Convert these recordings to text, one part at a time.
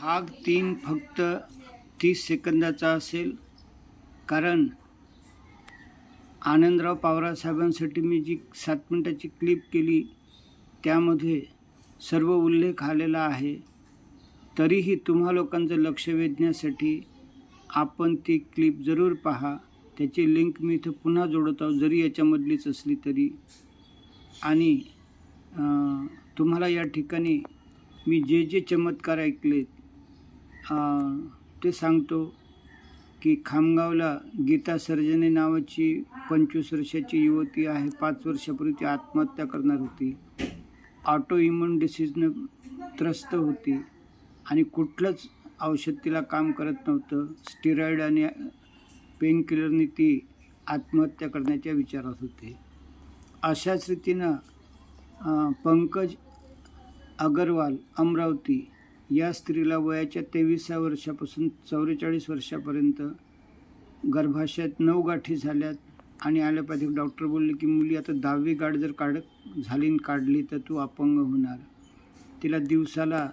भाग तीन फक्त तीस सेकंदाचा असेल. कारण आनंदराव पावरा साहेबांसाठी मी जी सात मिनटाची क्लिप केली त्यामध्ये सर्व उल्लेख आलेला आहे. तरीही तुम्हा लोकांचं लक्ष वेधण्यासाठी आपण ती क्लिप जरूर पहा. त्याची लिंक मी इथं पुन्हा जोडत आहोत जरी याच्यामधलीच असली तरी. आणि तुम्हाला या ठिकाणी मी जे जे चमत्कार ऐकलेत सांगतो की खामगावला गीता सर्जने नावाची पंचवीस वर्षाची युवती आहे. पाच वर्षापूर्वी ती आत्महत्या करणार होती. ऑटो इम्युन डिसीजनं त्रस्त होती आणि कुठलंच औषध तिला काम करत नव्हतं. स्टिरॉइड आणि पेनकिलरने ती आत्महत्या करण्याच्या विचारात होते. अशाच रीतीनं पंकज अगरवाल अमरावती या स्त्रीला वयाच्या तेवीसा वर्षापासून चौवेचाळीस वर्षापर्यंत गर्भाशयात नऊ गाठी झाल्यात आणि ॲलोपॅथिक डॉक्टर बोलले की मुली आता दहावी गाठ जर काढ झाली आणि काढली तर तू अपंग होणार. तिला दिवसाला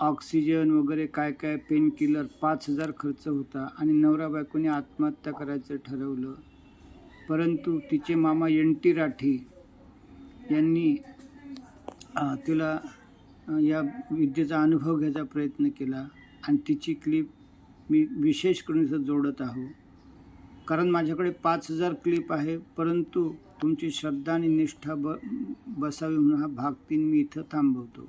ऑक्सिजन वगैरे काय काय पेन किलर पाच हजार खर्च होता आणि नवरा बायकोने आत्महत्या करायचं ठरवलं. परंतु तिचे मामा एन टी राठी यांनी तिला या विद्येचा अनुभव घ्यायचा प्रयत्न केला आणि तिची क्लिप मी विशेष करून इथं जोडत आहो. कारण माझ्याकडे पाच हजार क्लिप आहे परंतु तुमची श्रद्धा आणि निष्ठा ब बसावी म्हणून हा भाग तीन मी इथं थांबवतो.